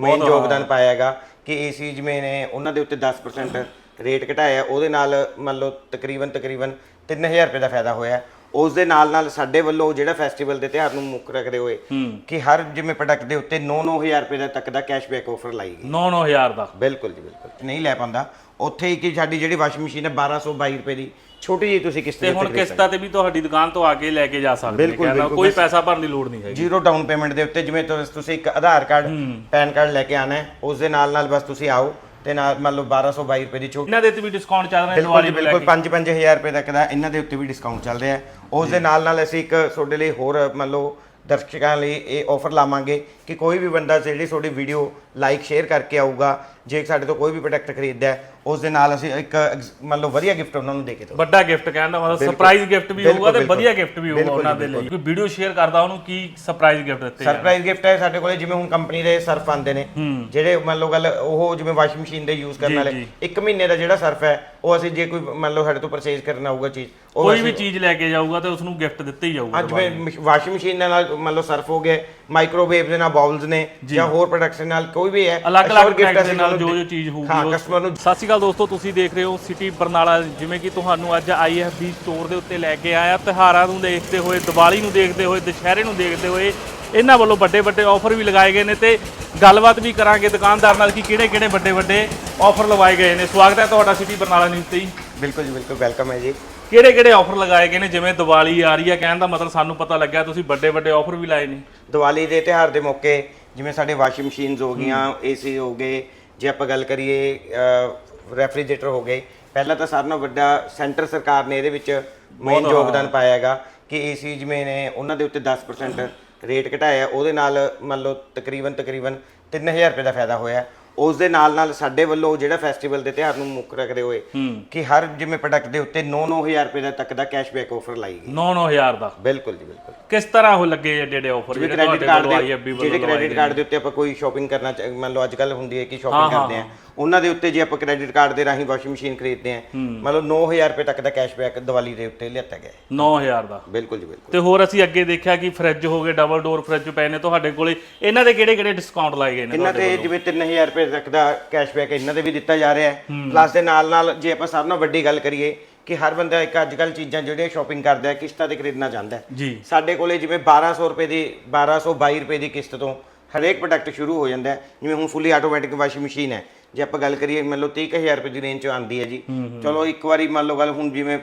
Main ਯੋਗਦਾਨ ਪਾਇਆ ਹੈਗਾ ਕਿ ਏਸੀ ਜਿਵੇਂ ਨੇ ਉਹਨਾਂ ਦੇ ਉੱਤੇ 10% ਰੇਟ ਘਟਾਇਆ ਉਹਦੇ ਨਾਲ ਮੰਨ ਲਓ ਤਕਰੀਬਨ ਤਕਰੀਬਨ 3000 ਰੁਪਏ ਦਾ ਫਾਇਦਾ ਹੋਇਆ। ਉਸ ਦੇ ਨਾਲ ਨਾਲ ਸਾਡੇ ਵੱਲੋਂ ਜਿਹੜਾ ਫੈਸਟੀਵਲ ਦੇ ਤਿਉਹਾਰ ਨੂੰ ਮੁੱਖ ਰੱਖਦੇ ਹੋਏ ਕਿ ਹਰ ਜਿਵੇਂ ਪ੍ਰੋਡਕਟ ਦੇ ਉੱਤੇ 9-9000 ਰੁਪਏ ਦਾ ਤੱਕ ਦਾ ਕੈਸ਼ਬੈਕ ਆਫਰ ਲਾਈ ਗਈ। 9-9000 ਦਾ। ਬਿਲਕੁਲ ਜੀ ਬਿਲਕੁਲ। ਨਹੀਂ ਲੈ ਪਾਉਂਦਾ। ਉੱਥੇ ਹੀ ਕਿ ਸਾਡੀ ਜਿਹੜੀ ਵਾਸ਼ਿੰਗ ਮਸ਼ੀਨ ਹੈ 1222 ਰੁਪਏ ਦੀ। ਛੋਟੀ ਜਿਹੀ ਤੁਸੀਂ ਕਿਸ਼ਤ ਤੇ ਹੁਣ ਉੱਤੇ ਕਿਸ਼ਤਾਂ ਤੇ ਵੀ ਤੁਹਾਡੀ ਦੁਕਾਨ ਤੋਂ ਆ ਕੇ ਲੈ ਕੇ ਜਾ ਸਕਦੇ ਬਿਲਕੁਲ, ਕਹਿੰਦਾ ਬਿਲਕੁਲ, ਕੋਈ ਪੈਸਾ ਭਰਨ ਦੀ ਲੋੜ ਨਹੀਂ ਹੈਗੀ। ਜ਼ੀਰੋ ਡਾਊਨ ਪੇਮੈਂਟ ਦੇ ਉੱਤੇ ਜਿਵੇਂ ਤੁਸ- ਇੱਕ ਆਧਾਰ ਕਾਰਡ ਪੈਨ ਕਾਰਡ ਲੈ ਕੇ ਆਣਾ ਹੈ ਉਸ ਦੇ ਨਾਲ ਨਾਲ ਬਸ ਤੁਸੀਂ ਆਓ ਤੇ ਨਾਲ ਮੰਨ ਲਓ 1222 ਰੁਪਏ ਦੀ ਛੋਟੀ ਇਹਨਾਂ ਦੇ ਤੇ ਵੀ ਡਿਸਕਾਊਂਟ ਚੱਲ ਰਿਹਾ ਬਿਲਕੁਲ ਜੀ, ਲੈ ਬਿਲਕੁਲ ਕੇ। 5-5000 ਰੁਪਏ ਤੱਕ ਦਾ ਇਹਨਾਂ ਦੇ ਉੱਤੇ ਵੀ ਡਿਸਕਾਊਂਟ ਚੱਲ ਰਿਹਾ ਹੈ। ਉਸ ਦੇ ਨਾਲ ਨਾਲ ਅਸੀਂ ਇੱਕ ਤੁਹਾਡੇ ਲਈ ਹੋਰ ਮੰਨ ਲਓ ਦਰਸ਼ਕਾਂ ਲਈ ਇਹ ਆਫਰ ਲਾਵਾਂਗੇ ਕਿ ਕੋਈ ਵੀ ਬੰਦਾ ਜਿਹੜੀ ਤੁਹਾਡੀ ਵੀਡੀਓ ਲਾਈਕ ਸ਼ੇਅਰ ਕਰਕੇ ਆਊਗਾ ਜੇ ਸਾਡੇ ਤੋਂ ਕੋਈ ਵੀ ਪ੍ਰੋਡਕਟ ਖਰੀਦਦਾ ਹੈ ਉਸ ਦੇ ਨਾਲ ਅਸੀਂ ਇੱਕ ਮੰਨ ਲਓ ਵਧੀਆ ਗਿਫਟ ਉਹਨਾਂ ਨੂੰ ਦੇ ਕੇ ਦੋ ਵੱਡਾ ਗਿਫਟ ਕਹਿਣ ਦਾ ਮਤਲਬ ਸਰਪ੍ਰਾਈਜ਼ ਗਿਫਟ ਵੀ ਹੋਊਗਾ ਤੇ। ਵਧੀਆ ਗਿਫਟ ਵੀ ਹੋਊਗਾ ਉਹਨਾਂ ਦੇ ਲਈ। ਕੋਈ ਵੀਡੀਓ ਸ਼ੇਅਰ ਕਰਦਾ ਉਹਨੂੰ ਕੀ ਸਰਪ੍ਰਾਈਜ਼ ਗਿਫਟ ਦਿੱਤੇ ਸਰਪ੍ਰਾਈਜ਼ ਗਿਫਟ ਹੈ ਸਾਡੇ ਕੋਲੇ ਜਿਵੇਂ ਹੁਣ ਕੰਪਨੀ ਦੇ ਸਰਫ ਆਉਂਦੇ ਨੇ ਜਿਹੜੇ ਮੰਨ ਲਓ ਗੱਲ ਉਹ ਜਿਵੇਂ ਵਾਸ਼ਿੰਗ ਮਸ਼ੀਨ ਦੇ ਯੂਜ਼ ਕਰਨ ਵਾਲੇ ਇੱਕ ਮਹੀਨੇ ਦਾ ਜਿਹੜਾ ਸਰਫ ਹੈ ਉਹ ਅਸੀਂ ਜੇ ਕੋਈ ਮੰਨ ਲਓ ਸਾਡੇ ਤੋਂ ਪਰਚੇਜ਼ ਕਰਨਾ ਹੋਊਗਾ ਚੀਜ਼ ਕੋਈ ਵੀ ਚੀਜ਼ ਲੈ ਕੇ ਜਾਊਗਾ ਤੇ ਉਸ ਨੂੰ ਗਿਫਟ ਦਿੱਤੇ ਹੀ ਜਾਊਗਾ ਅੱਜ ਵਾਸ਼ਿੰਗ ਮਸ਼ੀਨ ਨਾਲ ਮੰਨ ਲਓ ਸਰਫ ਹੋ ਗਿਆ ਮਾਈਕ੍ਰੋਵੇਵ ਦੇ ਨਾਲ ਬਾਉਲਸ ਨੇ ਜਾਂ। ਹੋਰ ਪ੍ਰੋਡਕਟਸ ਨਾਲ ਕੋਈ ਵੀ ਹੈ ਅਲੱਗ-ਅਲੱਗ ਪ੍ਰੋਡਕਟ ਦੇ ਨਾਲ ਜੋ ਜੋ ਚੀਜ਼ ਹੋਊਗੀ ਹਾਂ ਉਹ- ਕਸਟਮਰ ਨੂੰ ਸਤਿ ਸ਼੍ਰੀ ਅਕਾਲ ਦੋਸਤੋ ਤੁਸੀਂ ਦੇਖ ਰਹੇ ਹੋ ਸਿਟੀ ਬਰਨਾਲਾ ਜਿਵੇਂ ਕਿ ਤੁਹਾਨੂੰ ਅੱਜ ਆਈਐਫਬੀ ਸਟੋਰ ਦੇ ਉੱਤੇ ਲੈ ਕੇ ਆਇਆ। ਤਿਹਾਰਾਂ ਨੂੰ ਦੇਖਦੇ ਹੋਏ ਦੀਵਾਲੀ ਨੂੰ ਦੇਖਦੇ ਹੋਏ ਦੁਸ਼ਹਿਰੇ ਨੂੰ ਦੇਖਦੇ ਹੋਏ ਇਹਨਾਂ ਵੱਲੋਂ ਵੱਡੇ ਵੱਡੇ ਆਫਰ ਵੀ ਲਗਾਏ ਗਏ ਨੇ ਤੇ ਗੱਲਬਾਤ ਵੀ ਕਰਾਂਗੇ ਦੁਕਾਨਦਾਰ ਨਾਲ ਕਿ ਕਿਹੜੇ ਕਿਹੜੇ ਵੱਡੇ ਵੱਡੇ ਆਫਰ ਲਗਾਏ ਗਏ ਨੇ। ਸਵਾਗਤ ਹੈ ਤੁਹਾਡਾ ਸਿਟੀ ਬਰਨਾਲਾ ਨਿਊਜ਼ ਤੇ ਬਿਲਕੁਲ ਜੀ ਬਿਲਕੁਲ ਵੈਲਕਮ ਹੈ ਜੀ। ਕਿਹੜੇ ਕਿਹੜੇ ਆਫਰ ਲਗਾਏ ਗਏ ਨੇ? ਜਿਵੇਂ ਦੀਵਾਲੀ ਆ ਰਹੀ ਹੈ ਕਹਿਣ ਦਾ ਮਤਲਬ ਸਾਨੂੰ ਪਤਾ ਲੱਗਿਆ ਤੁਸੀਂ ਵੱਡੇ ਵੱਡੇ ਆਫਰ ਵੀ ਲਾਏ ਨੇ। ਦੀਵਾਲੀ ਦੇ ਤਿਉਹਾਰ ਦੇ ਮੌਕੇ ਜਿਵੇਂ ਸਾਡੇ ਵਾਸ਼ਿੰਗ ਮਸ਼ੀਨਸ ਹੋ ਗਈਆਂ ਏਸੀ ਹੋ ਗਏ ਜੇ ਆਪਾਂ ਗੱਲ ਕਰੀਏ ਰੈਫਰੀਜਰੇਟਰ ਹੋ ਗਏ ਪਹਿਲਾਂ ਤਾਂ ਸਾਰਿਆਂ ਨਾਲੋਂ ਵੱਡਾ ਸੈਂਟਰ ਸਰਕਾਰ ਨੇ ਇਹਦੇ ਵਿੱਚ ਮੇਨ ਯੋਗਦਾਨ ਪਾਇਆ ਹੈਗਾ ਕਿ ਏਸੀ ਜਿਵੇਂ ਨੇ ਉਹਨਾਂ ਦੇ ਉੱਤੇ 10% ਰੇਟ ਘਟਾਇਆ ਉਹਦੇ ਨਾਲ ਮੰਨ ਲਓ ਤਕਰੀਬਨ ਤਕਰੀਬਨ 3000 ਰੁਪਏ ਦਾ ਫਾਇਦਾ ਹੋਇਆ। ਉਸ ਦੇ ਨਾਲ ਨਾਲ ਸਾਡੇ ਵੱਲੋਂ ਜਿਹੜਾ ਫੈਸਟੀਵਲ ਦੇ ਤਿਉਹਾਰ ਨੂੰ ਮੁੱਖ ਰੱਖਦੇ ਹੋਏ ਕਿ ਹਰ ਜਿਵੇਂ ਪ੍ਰੋਡਕਟ ਦੇ ਉੱਤੇ 9-9000 ਰੁਪਏ ਦਾ ਤੱਕ ਦਾ ਕੈਸ਼ਬੈਕ ਆਫਰ ਲਾਈ ਗਈ। 9-9000 ਦਾ? ਬਿਲਕੁਲ ਜੀ ਬਿਲਕੁਲ। ਕਿਸ ਤਰ੍ਹਾਂ ਉਹ ਲੱਗੇ ਆਫਰ ਜਿਵੇਂ ਜਿਹੜੇ ਕ੍ਰੈਡਿਟ ਕਾਰਡ ਦੇ ਜਿਹੜੇ ਕ੍ਰੈਡਿਟ ਕਾਰਡ ਦੇ ਉੱਤੇ ਆਪਾਂ ਕੋਈ ਸ਼ਾਪਿੰਗ ਕਰਨਾ ਮੰਨ ਲਓ ਅੱਜ ਕੱਲ ਹੁੰਦੀ ਹੈ ਕਿ ਸ਼ਾਪਿੰਗ ਕਰਦੇ ਆ। ਉਹਨਾਂ ਦੇ ਉੱਤੇ ਜੇ ਆਪਾਂ ਕ੍ਰੈਡਿਟ ਕਾਰਡ ਦੇ ਰਾਹੀਂ ਵਾਸ਼ਿੰਗ ਮਸ਼ੀਨ ਖਰੀਦਦੇ ਆ ਮੰਨ ਲਓ 9000 ਰੁਪਏ ਤੱਕ ਦਾ ਕੈਸ਼ਬੈਕ ਦੀਵਾਲੀ ਦੇ ਉੱਤੇ ਲਿਆਤਾ ਗਿਆ ਹੈ। 9000 ਦਾ। ਬਿਲਕੁਲ ਜੀ ਬਿਲਕੁਲ। ਤੇ ਹੋਰ ਅਸੀਂ ਅੱਗੇ ਦੇਖਿਆ ਕਿ ਫ੍ਰਿਜ ਹੋ ਗਏ ਡਬਲ ਡੋਰ ਫ੍ਰਿਜ ਪਏ ਨੇ ਤੁਹਾਡੇ ਕੋਲੇ। ਇਹਨਾਂ ਦੇ ਕਿਹੜੇ ਕਿਹੜੇ ਡਿਸਕਾਊਂਟ ਲਾਏ ਗਏ ਨੇ ਇਹਨਾਂ ਤੇ ਜਿਵੇਂ 3000 ਰੁਪਏ ਤੱਕ ਦਾ ਕੈਸ਼ਬੈਕ ਇਹਨਾਂ ਦੇ ਵੀ ਦਿੱਤਾ ਜਾ ਰਿਹਾ ਹੈ। ਪਲੱਸ ਦੇ ਨਾਲ ਨਾਲ ਜੇ ਆਪਾਂ ਸਭ ਨਾਲੋਂ ਵੱਡੀ ਗੱਲ ਕਰੀਏ ਕਿ ਹਰ ਬੰਦਾ ਇੱਕ ਅੱਜ ਕੱਲ ਚੀਜ਼ਾਂ ਜਿਹੜੀਆਂ ਸ਼ਾਪਿੰਗ ਕਰਦਾ ਹੈ ਕਿਸ਼ਤਾਂ ਤੇ ਖਰੀਦਣਾ ਚਾਹੁੰਦਾ ਹੈ। ਜੀ। ਸਾਡੇ ਕੋਲੇ ਜਿਵੇਂ 1200 ਰੁਪਏ ਦੀ 1222 ਰੁਪਏ ਦੀ ਕਿਸ਼ਤ ਤੋਂ ਹਰੇਕ ਪ੍ਰੋਡਕਟ ਸ਼ੁਰੂ ਹੋ ਜਾਂਦਾ ਹੈ। ਜਿਵੇਂ ਹੁਣ ਫੁੱਲੀ ਆਟੋਮੈਟਿਕ ਵਾਸ਼ਿੰਗ ਮਸ਼ੀਨ ਹੈ। ਜੇ ਆਪਾਂ ਗੱਲ ਕਰੀਏ ਮੰਨ ਲਓ 30000 ਰੁਪਏ ਦੀ ਰੇਂਜ ਚ ਆਉਂਦੀ ਹੈ ਜੀ। ਚਲੋ ਇੱਕ ਵਾਰੀ ਮੰਨ ਲਓ ਗੱਲ ਹੁਣ ਜਿਵੇਂ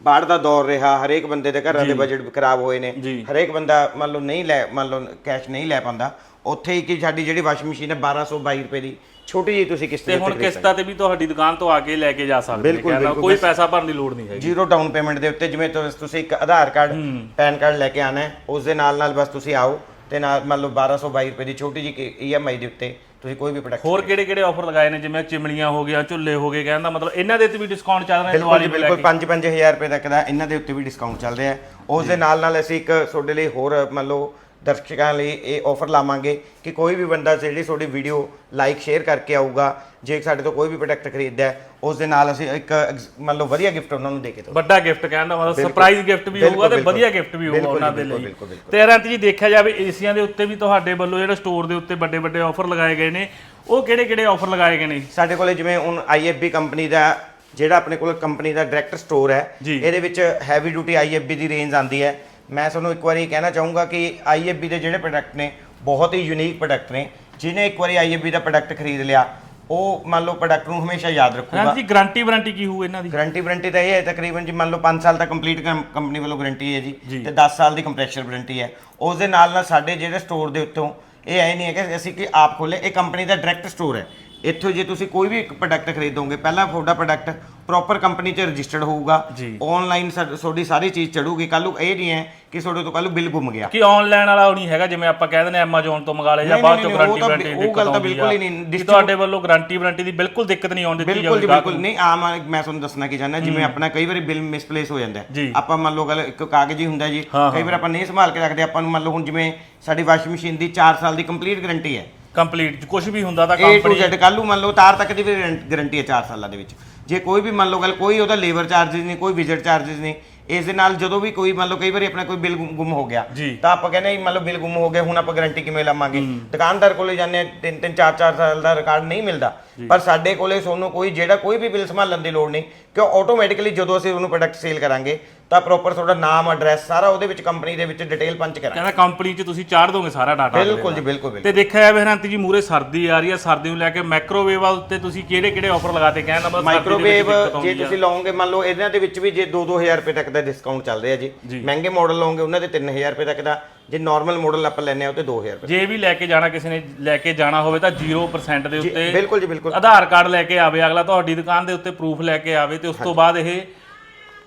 ਬਾੜ ਦਾ ਦੌਰ ਰਿਹਾ ਹਰੇਕ ਬੰਦੇ ਦੇ ਘਰਾਂ ਦੇ ਬਜਟ ਖਰਾਬ ਹੋਏ ਨੇ। ਜੀ। ਹਰੇਕ ਬੰਦਾ ਮੰਨ ਲਓ ਨਹੀਂ ਲੈ ਮੰਨ ਲਓ ਕੈਸ਼ ਨਹੀਂ ਲੈ ਪਾਉਂਦਾ। ਉੱਥੇ ਹੀ ਕਿ ਸਾਡੀ ਜਿਹੜੀ ਵਾਸ਼ਿੰਗ ਮਸ਼ੀਨ ਹੈ 1222 ਰੁਪਏ ਦੀ। ਛੋਟੀ ਜਿਹੀ ਤੁਸੀਂ ਕਿਸ਼ਤ ਤੇ ਹੁਣ ਕਿਸ਼ਤਾਂ ਤੇ ਵੀ ਤੁਹਾਡੀ ਦੁਕਾਨ ਤੋਂ ਆ ਕੇ ਲੈ ਕੇ ਜਾ ਸਕਦੇ ਬਿਲਕੁਲ, ਕਹਿੰਦਾ ਕੋਈ ਪੈਸਾ ਭਰਨ ਦੀ ਲੋੜ ਨਹੀਂ ਹੈਗੀ। ਜ਼ੀਰੋ ਡਾਊਨ ਪੇਮੈਂਟ ਦੇ ਉੱਤੇ ਜਿਵੇਂ ਤੁਸ- ਇੱਕ ਆਧਾਰ ਕਾਰਡ ਪੈਨ ਕਾਰਡ ਲੈ ਕੇ ਆਣਾ ਹੈ ਉਸ ਦੇ ਨਾਲ ਨਾਲ ਬਸ ਤੁਸੀਂ ਆਓ ਤੇ ਨਾਲ ਮੰਨ ਲਓ 1222 ਰੁਪਏ ਦੀ ਛੋਟੀ ਜਿਹੀ ਈਐਮਆਈ ਦੇ ਉੱਤੇ ਤੁਸੀਂ ਕੋਈ ਵੀ ਪ੍ਰੋਡਕਟ ਹੋਰ ਕਿਹੜੇ ਕਿਹੜੇ ਆਫਰ ਲਗਾਏ ਨੇ? ਜਿਵੇਂ ਚਿਮਲੀਆਂ ਹੋ ਗਿਆ ਝੁੱਲੇ ਹੋ ਗਏ ਕਹਿੰਦਾ ਮਤਲਬ ਇਹਨਾਂ ਦੇ ਤੇ ਵੀ ਡਿਸਕਾਊਂਟ ਚੱਲ ਰਿਹਾ ਬਿਲਕੁਲ ਜੀ ਬਿਲਕੁਲ ਕੇ? 5-5000 ਰੁਪਏ ਤੱਕ ਦਾ ਇਹਨਾਂ ਦੇ ਉੱਤੇ ਵੀ ਡਿਸਕਾਊਂਟ ਚੱਲ ਰਿਹਾ ਹੈ। ਉਸ ਦੇ ਨਾਲ ਨਾਲ ਅਸੀਂ ਇੱਕ ਤੁਹਾਡੇ ਲਈ ਹੋਰ ਮੰਨ ਲਓ ਦਰਸ਼ਕਾਂ ਲਈ ਇਹ ਆਫਰ ਲਾਵਾਂਗੇ ਕਿ ਕੋਈ ਵੀ ਬੰਦਾ ਜਿਹੜੀ ਤੁਹਾਡੀ ਵੀਡੀਓ ਲਾਈਕ ਸ਼ੇਅਰ ਕਰਕੇ ਆਊਗਾ ਜੇ ਸਾਡੇ ਤੋਂ ਕੋਈ ਵੀ ਪ੍ਰੋਡਕਟ ਖਰੀਦਦਾ ਹੈ ਉਸ ਦੇ ਨਾਲ ਅਸੀਂ ਇੱਕ ਮੰਨ ਲਓ ਵਧੀਆ ਗਿਫਟ ਉਹਨਾਂ ਨੂੰ ਦੇ ਕੇ ਦੋ ਵੱਡਾ ਗਿਫਟ ਕਹਿਣ ਦਾ ਮਤਲਬ ਸਰਪ੍ਰਾਈਜ਼ ਗਿਫਟ ਵੀ ਹੋਊਗਾ ਤੇ ਵਧੀਆ ਗਿਫਟ ਵੀ ਹੋਊਗਾ ਉਹਨਾਂ ਦੇ ਲਈ। ਤੇ ਰੰਤ ਜੀ ਦੇਖਿਆ ਜਾਵੇ ਏਸੀਆਂ ਦੇ ਉੱਤੇ ਵੀ ਤੁਹਾਡੇ ਵੱਲੋਂ ਜਿਹੜਾ ਸਟੋਰ ਦੇ ਉੱਤੇ ਵੱਡੇ ਵੱਡੇ ਆਫਰ ਲਗਾਏ ਗਏ ਨੇ ਉਹ ਕਿਹੜੇ ਕਿਹੜੇ ਆਫਰ ਲਗਾਏ ਗਏ ਨੇ? ਸਾਡੇ ਕੋਲੇ ਜਿਵੇਂ ਹੁਣ ਆਈਐਫਬੀ ਕੰਪਨੀ ਦਾ ਜਿਹੜਾ ਆਪਣੇ ਕੋਲ ਕੰਪਨੀ ਦਾ ਡਾਇਰੈਕਟ ਸਟੋਰ ਹੈ। ਇਹਦੇ ਵਿੱਚ ਹੈਵੀ ਡਿਊਟੀ ਆਈਐਫਬੀ ਦੀ ਰੇਂਜ ਆਂਦੀ ਹੈ। ਮੈਂ ਤੁਹਾਨੂੰ ਇੱਕ ਵਾਰੀ ਕਹਿਣਾ ਚਾਹੂੰਗਾ ਕਿ ਆਈਐਫਬੀ ਦੇ ਜਿਹੜੇ ਪ੍ਰੋਡਕਟ ਨੇ ਬਹੁਤ ਹੀ ਯੂਨੀਕ ਪ੍ਰੋਡਕਟ ਨੇ। ਜਿਹਨੇ ਇੱਕ ਵਾਰੀ ਆਈਐਫਬੀ ਦਾ ਪ੍ਰੋਡਕਟ ਖਰੀਦ ਲਿਆ ਉਹ ਮੰਨ ਲਓ ਪ੍ਰੋਡਕਟ ਨੂੰ ਹਮੇਸ਼ਾ ਯਾਦ ਰੱਖੂਗਾ। ਰੰਤ ਜੀ ਗਾਰੰਟੀ ਵਾਰੰਟੀ ਕੀ ਹੋਊ ਇਹਨਾਂ ਦੀ? ਗਾਰੰਟੀ ਵਾਰੰਟੀ ਤਾਂ ਇਹ ਹੈ ਤਕਰੀਬਨ ਜੀ ਮੰਨ ਲਓ 5 ਸਾਲ ਤੱਕ ਕੰਪਲੀਟ ਕੰਪਨੀ ਵੱਲੋਂ ਗਾਰੰਟੀ ਹੈ ਜੀ ਤੇ 10 ਸਾਲ ਦੀ ਕੰਪਰੈਸ਼ਰ ਵਾਰੰਟੀ ਹੈ। ਉਸ ਦੇ ਨਾਲ ਨਾਲ ਸਾਡੇ ਜਿਹੜੇ ਸਟੋਰ ਦੇ ਉੱਤੋਂ ਇਹ ਐ ਨਹੀਂ ਹੈ ਕਿ ਅਸੀਂ ਕਿ ਆਪ ਖੋਲੇ ਇਹ ਕੰਪਨੀ ਦਾ ਡਾਇਰੈਕਟ ਸਟੋਰ ਹੈ। ਇੱਥੋਂ ਜੇ ਤੁਸੀਂ ਕੋਈ ਵੀ ਇੱਕ ਪ੍ਰੋਡਕਟ ਖਰੀਦੋਗੇ ਪਹਿਲਾਂ ਤੁਹਾਡਾ ਪ੍ਰੋਡਕਟ ਪ੍ਰੋਪਰ ਕੰਪਨੀ 'ਚ ਰਜਿਸਟਰਡ ਹੋਊਗਾ ਜੀ। ਆਨਲਾਈਨ ਤੁਹਾਡੀ ਸਾਰੀ ਚੀਜ਼ ਚੜੂਗੀ ਕੱਲ ਨੂੰ ਇਹ ਨਹੀਂ ਹੈ ਕਿ ਤੁਹਾਡੇ ਤੋਂ ਕੱਲ ਨੂੰ ਬਿੱਲ ਗੁੰਮ ਗਿਆ ਕਿ ਆਨਲਾਈਨ ਵਾਲਾ ਉਹ ਨਹੀਂ ਹੈਗਾ ਜਿਵੇਂ ਆਪਾਂ ਕਹਿ ਦਿੰਦੇ Amazon ਤੋਂ ਮੰਗਾ ਲਿਆ ਜਾਂ ਨਹੀਂ, ਬਾਅਦ ਨਹੀਂ, ਚੋਂ ਨਹੀਂ, ਗਾਰੰਟੀ ਉਹ ਤਾਂ ਵਾਰੰਟੀ ਬਿ- ਦੀ ਉਹ ਗੱਲ ਤਾਂ ਬਿਲਕੁਲ ਹੀ ਨਹੀਂ। ਆ। ਕਿ Distribu- ਤੁਹਾਡੇ ਵੱਲੋਂ ਗਾਰੰਟੀ ਵਾਰੰਟੀ ਦੀ ਬਿਲਕੁਲ ਦਿੱਕਤ ਨਹੀਂ ਆਉਣ ਦਿੱਤੀ ਬਿਲਕੁਲ ਜੀ ਜਾਊਗੀ ਬਿਲਕੁਲ ਨਹੀਂ ਆਮ ਆ- ਮੈਂ ਤੁਹਾਨੂੰ ਦੱਸਣਾ ਕੀ ਚਾਹੁੰਦਾ ਜਿਵੇਂ ਆਪਣਾ ਕਈ ਵਾਰੀ ਬਿੱਲ ਮਿਸਪਲੇਸ ਹੋ ਜਾਂਦਾ ਹੈ। ਜੀ। ਆਪਾਂ ਮੰਨ ਲਓ ਗੱਲ ਇੱਕ ਕਾਗਜ਼ ਹੀ ਹੁੰਦਾ ਜੀ ਕਈ ਵਾਰ ਆਪਾਂ ਨਹੀਂ ਸੰਭਾਲ ਕੇ ਰੱਖਦੇ ਆਪਾਂ ਨੂੰ ਮੰਨ ਲਓ ਹੁਣ ਜਿਵੇਂ ਸਾਡੀ ਵਾਸ਼ਿੰਗ ਮਸ਼ੀਨ ਦੀ 4 ਸਾਲ ਦੀ ਕੰਪਲੀਟ ਗਾਰੰਟੀ ਹੈ ਕੰਪਲੀਟ ਕੁਝ ਵੀ ਹੁੰਦਾ ਤਾਂ A to ਕੰਪਨੀ Z ਨੂੰ ਮੰਨ ਲਓ ਤਾਰ ਤੱਕ ਦੀ ਵੀ ਗਾਰੰਟੀ ਹੈ 4 ਸਾਲਾਂ ਦੇ ਵਿੱਚ। ਜੇ ਕੋਈ ਵੀ ਮੰਨ ਲਓ ਗੱਲ ਕੋਈ ਉਹਦਾ ਲੇਬਰ ਚਾਰजेस ਨਹੀਂ ਕੋਈ ਵਿਜ਼ਿਟ ਚਾਰजेस ਨਹੀਂ ਇਸ ਦੇ ਨਾਲ ਜਦੋਂ ਵੀ ਕੋਈ ਮੰਨ ਲਓ ਕਈ ਵਾਰੀ ਆਪਣਾ ਕੋਈ ਬਿੱਲ ਗੁੰਮ ਹੋ ਗਿਆ ਤਾਂ ਆਪਾਂ ਕਹਿੰਦੇ ਮੰਨ ਲਓ ਬਿੱਲ ਗੁੰਮ ਹੋ ਗਿਆ ਹੁਣ ਆਪਾਂ ਗਾਰੰਟੀ ਕਿਵੇਂ ਲਵਾਂਗੇ? ਦੁਕਾਨਦਾਰ ਕੋਲੇ ਜਾਂਦੇ ਹਾਂ, ਤਿੰਨ ਤਿੰਨ ਚਾਰ ਚਾਰ ਸਾਲ ਦਾ ਰਿਕਾਰਡ ਨਹੀਂ ਮਿਲਦਾ। ਪਰ ਸਾਡੇ ਕੋਲੇ ਤੁਹਾਨੂੰ ਕੋਈ ਜਿਹੜਾ ਕੋਈ ਵੀ ਬਿੱਲ ਸੰਭਾਲਣ ਦੀ ਲੋੜ ਨਹੀਂ ਕਿਉਂ ਆਟੋਮੈਟਿਕਲੀ ਜਦੋਂ ਅਸੀਂ ਉਹਨੂੰ ਪ੍ਰੋਡਕਟ ਸੇਲ ਕਰਾਂਗੇ ਤਾਂ ਪ੍ਰੋਪਰ ਤੁਹਾਡਾ ਨਾਮ ਐਡਰੈਸ ਸਾਰਾ ਉਹਦੇ ਵਿੱਚ ਕੰਪਨੀ ਦੇ ਵਿੱਚ ਡਿਟੇਲ ਪੰਚ ਕਰਾਂਗੇ। ਕਹਿੰਦਾ ਕੰਪਨੀ 'ਚ ਤੁਸੀਂ ਚਾੜ ਦੋਗੇ ਸਾਰਾ ਡਾਟਾ ਬਿਲਕੁਲ ਜੀ ਬਿਲਕੁਲ ਬਿਲਕੁਲ। ਤੇ ਦੇਖਿਆ ਜਾਵੇ ਹਰੰਤ ਜੀ ਮੂਰੇ ਸਰਦੀ ਆ ਰਹੀ ਹੈ ਸਰਦੀ ਨੂੰ ਲੈ ਕੇ ਮਾਈਕ੍ਰੋਵੇਵ ਉੱਤੇ ਤੁਸੀਂ ਕਿਹੜੇ ਕਿਹੜੇ ਆਫਰ ਲਗਾਤੇ ਕਹਿਣ ਦਾ ਮਤਲਬ ਸਰਦੀ ਦੇ ਵਿੱਚ ਮਾਈਕ੍ਰੋਵੇਵ ਦਿੱਕਤ ਆਉਂਦੀ ਜੇ ਆ। ਤੁਸੀਂ ਲਓਗੇ ਮੰਨ ਲਓ ਇਹਨਾਂ ਦੇ ਵਿੱਚ ਵੀ ਜੇ 2-2000 ਰੁਪਏ ਤੱਕ ਦਾ ਡਿਸਕਾਊਂਟ ਚੱਲ ਰਿਹਾ ਜੀ। ਮਹਿੰਗੇ ਮਾਡਲ ਲਓਗੇ ਉਹਨਾਂ ਦੇ 3000 ਰੁਪਏ ਤੱਕ ਦਾ। ਜੇ ਨਾਰਮਲ ਮਾਡਲ ਆਪਾਂ ਲੈਨੇ ਆ ਉਹ ਤੇ 2000 ਰੁਪਏ। ਜੇ ਵੀ ਲੈ ਕੇ ਜਾਣਾ ਕਿਸੇ ਨੇ ਲੈ ਕੇ ਜਾਣਾ ਹੋਵੇ ਤਾਂ 0% ਦੇ ਉੱਤੇ ਬਿਲਕੁਲ ਜੀ ਬਿਲਕੁਲ। ਆਧਾਰ ਕਾਰਡ ਲੈ ਕੇ ਆਵੇ ਅਗਲਾ ਤੁਹਾਡੀ ਦੁਕਾਨ ਦੇ ਉੱਤੇ ਪ੍ਰੂਫ ਲੈ ਕੇ ਆਵੇ ਤੇ ਉਸ ਤੋਂ ਬਾਅਦ ਇਹ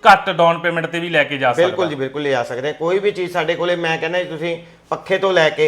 ਘੱਟ ਡਾਊਨ ਪੇਮੈਂਟ ਤੇ ਵੀ ਲੈ ਕੇ ਜਾ ਸਕਦਾ। ਬਿਲਕੁਲ ਜੀ ਬਿਲਕੁਲ ਲੈ ਆ ਸਕਦੇ ਆ। ਕੋਈ ਵੀ ਚੀਜ਼ ਸਾਡੇ ਕੋਲੇ ਮੈਂ ਕਹਿੰਦਾ ਜੀ ਤੁਸੀਂ ਪੱਖੇ ਤੋਂ ਲੈ ਕੇ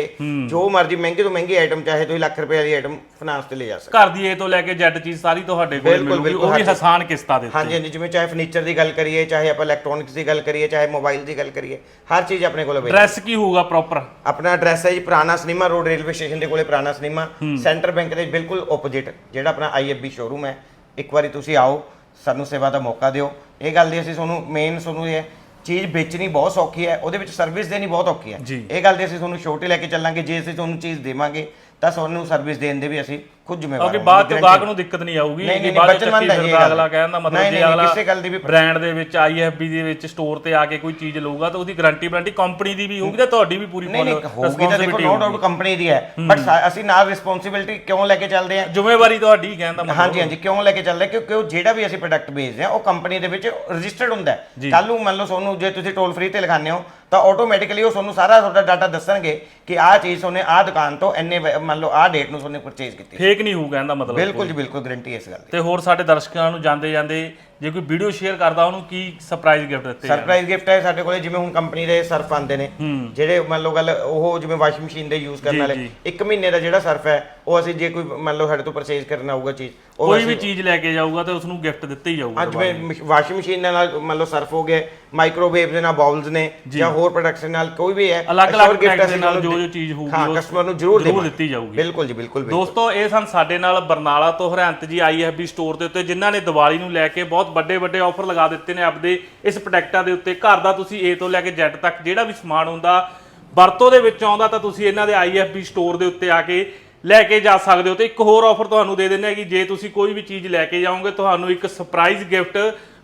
ਜੋ ਮਰਜ਼ੀ ਮਹਿੰਗੀ ਤੋਂ ਮਹਿੰਗੀ ਆਈਟਮ ਚਾਹੇ ਤੁਸੀਂ ਲੱਖ ਰੁਪਏ ਵਾਲੀ ਆਈਟਮ ਫਾਈਨਾਂਸ ਤੇ ਲੈ ਜਾ ਸਕਦੇ। ਘਰ ਦੀ ਏ ਤੋਂ ਲੈ ਕੇ ਜੈਡ ਚੀਜ਼ ਸਾਰੀ ਤੁਹਾਡੇ ਕੋਲ ਬਿਲਕੁਲ, ਮਿਲੂਗੀ ਬਿਲਕੁਲ, ਉਹ ਵੀ ਹਾਂਜੀ। ਆਸਾਨ ਕਿਸ਼ਤਾਂ ਦੇ ਉੱਤੇ। ਹਾਂਜੀ ਹਾਂਜੀ ਜਿਵੇਂ ਚਾਹੇ ਫਰਨੀਚਰ ਦੀ ਗੱਲ ਕਰੀਏ ਚਾਹੇ ਆਪਾਂ ਇਲੈਕਟ੍ਰੋਨਿਕਸ ਦੀ ਗੱਲ ਕਰੀਏ ਚਾਹੇ ਮੋਬਾਈਲ ਦੀ ਗੱਲ ਕਰੀਏ ਹਰ ਚੀਜ਼ ਆਪਣੇ ਕੋਲ ਅਵੇਲੇਬਲ ਐਡਰੈਸ ਕੀ ਹੋਊਗਾ ਪ੍ਰੋਪਰ ਆਪਣਾ ਐਡਰੈਸ ਹੈ ਜੀ ਪੁਰਾਣਾ ਸਿਨੇਮਾ ਰੋਡ ਰੇਲਵੇ ਸਟੇਸ਼ਨ ਦੇ ਕੋਲੇ ਪੁਰਾਣਾ ਸਿਨੇਮਾ ਸੈਂਟਰ ਬੈਂਕ ਦੇ ਬਿਲਕੁਲ ਆਪੋਜ਼ਿਟ ਜਿਹੜਾ ਆਪਣਾ ਆਈਐਫਬੀ ਸ਼ੋਰੂਮ ਹੈ। ਇੱਕ ਵਾਰੀ ਤੁਸੀਂ ਆਓ ਸਾਨੂੰ ਸੇਵਾ ਦਾ ਮੌਕਾ ਦਿਓ ਇਹ ਗੱਲ ਦੀ ਅਸੀਂ ਤੁਹਾਨੂੰ ਮੇਨ ਤੁਹਾਨੂੰ ਇਹ ਚੀਜ਼ ਵੇਚਣੀ ਬਹੁਤ ਸੌਖੀ ਹੈ ਉਹਦੇ ਵਿੱਚ ਸਰਵਿਸ ਦੇਣੀ ਬਹੁਤ ਔਖੀ ਹੈ ਜੀ। ਇਹ ਗੱਲ ਦੀ ਅਸੀਂ ਤੁਹਾਨੂੰ ਛੋਟੇ ਲੈ ਕੇ ਚੱਲਾਂਗੇ ਜੇ ਅਸੀਂ ਤੁਹਾਨੂੰ ਚੀਜ਼ ਦੇਵਾਂਗੇ ਤਾਂ ਤੁਹਾਨੂੰ ਸਰਵਿਸ ਦੇਣ ਦੇ ਵੀ ਅਸੀਂ ਖੁਦ ਜ਼ਿੰਮੇਵਾਰ ਹਾਂ। ਬਾਅਦ ਚ ਗਾਹਕ ਨੂੰ ਦਿੱਕਤ ਨਹੀਂ ਆਊਗੀ ਨਹੀਂ, ਕਿ ਨਹੀਂ, ਬਾਅਦ ਚ ਚੱਕੀ ਹੈ ਫਿਰਦਾ ਗੱਲ। ਅਗਲਾ ਕਹਿਣ ਦਾ ਮਤਲਬ ਨਹੀਂ, ਜੇ ਨਹੀਂ, ਅਗਲਾ ਕਿਸੇ ਗੱਲ ਦੀ ਵੀ ਬ੍ਰਾਂਡ ਦੇ ਵਿੱਚ ਆਈਐਫਬੀ ਦੇ ਵਿੱਚ ਸਟੋਰ ਤੇ ਆ ਕੇ ਕੋਈ ਚੀਜ਼ ਲਊਗਾ ਤਾਂ ਉਹਦੀ ਗਾਰੰਟੀ ਵਾਰੰਟੀ ਕੰਪਨੀ ਦੀ ਵੀ ਹੋਊਗੀ ਤੇ ਤੁਹਾਡੀ ਵੀ ਪੂਰੀ ਨਹੀਂ ਹੋਊਗੀ ਤਾਂ ਦੇਖੋ ਨੋ ਡਾਊਟ। ਕੰਪਨੀ ਦੀ ਹੈ ਬਟ ਅਸੀਂ ਨਾਲ ਰਿਸਪੌਂਸਿਬਿਲਟੀ ਕਿਉਂ ਲੈ ਕੇ ਚੱਲਦੇ ਹਾਂ ਜ਼ਿੰਮੇਵਾਰੀ ਤੁਹਾਡੀ ਕਹਿਣ ਦਾ ਮਤਲਬ ਹਾਂਜੀ ਹਾਂਜੀ ਕਿਉਂ ਲੈ ਕੇ ਚੱਲਦੇ? ਕਿਉਂਕਿ ਉਹ ਜਿਹੜਾ ਵੀ ਅਸੀਂ ਪ੍ਰੋਡਕਟ ਵੇਚਦੇ ਹਾਂ ਉਹ ਕੰਪਨੀ ਦੇ ਵਿੱਚ ਰਜਿਸਟਰਡ ਹੁੰਦਾ ਹੈ ਕੱਲ ਨੂੰ ਮੰਨ ਲਓ ਤੁਹਾਨੂੰ ਜੇ ਤੁਸੀਂ ਟੋਲ ਫ੍ਰੀ ਤੇ ਲਗਾਉਂਦੇ ਹੋ ਤਾਂ ਆਟੋਮੈਟਿਕਲੀ ਉਹ ਤੁਹਾਨੂੰ ਸਾਰਾ ਤੁਹਾਡਾ ਡਾਟਾ ਦੱਸਣਗੇ ਕਿ ਆਹ ਚੀਜ਼ ਤੁਹਾਨੂੰ ਆਹ ਦੁਕਾਨ ਤੋਂ ਵ- ਮੰਨ ਲਓ ਆਹ ਡੇਟ ਨੂੰ ਤੁਹਾਨੂੰ ਪਰਚੇਜ਼ ਕੀਤੀ। ਫੇਕ ਨਹੀਂ ਹੋਊ ਕਹਿਣ ਦਾ ਮਤਲਬ ਬਿਲਕੁਲ ਜੀ ਬਿਲਕੁਲ ਗਾਰੰਟੀ ਇਸ ਗੱਲ ਦੀ। ਤੇ ਹੋਰ ਸਾਡੇ ਦਰਸ਼ਕਾਂ ਨੂੰ ਜਾਂਦੇ ਜਾਂਦੇ ਜੇ ਕੋਈ ਵੀਡੀਓ ਸ਼ੇਅਰ ਕਰਦਾ ਉਹਨੂੰ ਕੀ ਸਰਪ੍ਰਾਈਜ਼ ਗਿਫਟ ਦਿੱਤੇ ਜਾਣ? ਸਰਪ੍ਰਾਈਜ਼ ਗਿਫਟ ਹੈ ਸਾਡੇ ਕੋਲੇ ਜਿਵੇਂ ਹੁਣ ਕੰਪਨੀ ਦੇ ਸਰਫ ਆਉਂਦੇ ਨੇ ਜਿਹੜੇ ਮੰਨ ਲਓ ਗੱਲ ਉਹ ਜਿਵੇਂ ਵਾਸ਼ਿੰਗ ਮਸ਼ੀਨ ਦੇ ਯੂਜ਼ ਕਰਨ ਵਾਲੇ ਜੀ। ਇੱਕ ਮਹੀਨੇ ਦਾ ਜਿਹੜਾ ਸਰਫ ਹੈ ਉਹ ਅਸੀਂ ਜੇ ਕੋਈ ਮੰਨ ਲਓ ਸਾਡੇ ਤੋਂ ਪਰਚੇਜ਼ ਕਰਨਾ ਹੋਊਗਾ ਚੀਜ਼ ਉਹ ਕੋਈ ਵੀ ਚੀਜ਼ ਲੈ ਕੇ ਜਾਊਗਾ ਤੇ ਉਸ ਨੂੰ ਗਿਫਟ ਦਿੱਤੇ ਹੀ ਜਾਊਗਾ ਅੱਜ ਜਿਵੇਂ ਵਾਸ਼ਿੰਗ ਮਸ਼ੀਨ ਦੇ ਨਾਲ ਮੰਨ ਲਓ ਸਰਫ ਹੋ ਗਏ ਮਾਈਕ੍ਰੋਵੇਵ ਦੇ ਨਾਲ ਬਾਉਲਸ ਨੇ ਜਾਂ ਹੋਰ ਪ੍ਰੋਡਕਟਸ ਨਾਲ ਕੋਈ ਵੀ ਹੈ ਅਲੱਗ-ਅਲੱਗ gift ਅਸੀਂ ਦੇ ਨਾਲ ਜੋ- ਜੋ ਚੀਜ਼ ਹੋਊਗੀ ਹਾਂ ਉਹ ਕਸਟਮਰ ਨੂੰ ਜ਼ਰੂਰ ਜ਼ਰੂਰ ਦੇਵਾਂਗੇ। ਦਿੱਤੀ ਜਾਊਗੀ। ਬਿਲਕੁਲ ਜੀ ਬਿਲਕੁਲ ਬਿਲਕੁਲ ਦੋਸਤੋ ਇਹ ਸਨ ਸਾਡੇ ਨਾਲ ਬਰਨਾਲਾ ਤੋਂ ਹਰਿਆਣਤ ਜੀ ਆਈਐਫਬੀ ਸਟੋਰ ਦੇ ਉੱਤੇ ਜਿਨ੍ਹਾਂ ਨੇ ਦੀਵਾਲੀ ਨੂੰ ਲੈ ਕੇ ਬਹੁਤ ਵੱਡੇ ਵੱਡੇ ਆਫਰ ਲਗਾ ਦਿੱਤੇ ਨੇ ਆਪਦੇ ਇਸ ਪ੍ਰੋਡਕਟਾਂ ਦੇ ਉੱਤੇ। ਘਰ ਦਾ ਤੁਸੀਂ A ਤੋਂ ਲੈ ਕੇ Z ਤੱਕ ਜਿਹੜਾ ਵੀ ਸਮਾਨ ਹੁੰਦਾ, ਵਰਤੋਂ ਦੇ ਵਿੱਚ ਆਉਂਦਾ ਤਾਂ ਤੁਸੀਂ ਇਹਨਾਂ ਦੇ ਆਈਐਫਬੀ ਸਟੋਰ ਦੇ ਉੱਤੇ ਆ ਕੇ ਲੈ ਕੇ ਜਾ ਸਕਦੇ ਹੋ। ਤੇ ਇੱਕ ਹੋਰ ਆਫਰ ਤੁਹਾਨੂੰ ਦੇ ਦਿੰਦੇ ਆ ਕਿ ਜੇ ਤੁਸੀਂ ਕੋਈ ਵੀ ਚੀਜ਼ ਲੈ ਕੇ ਜਾਓਗੇ, ਤੁਹਾਨੂੰ ਇੱਕ ਸਰਪ੍ਰਾਈਜ਼ ਗਿਫਟ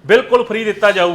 ਬਿਲਕੁਲ ਫ੍ਰੀ ਦਿੱਤਾ ਜਾਊਗਾ।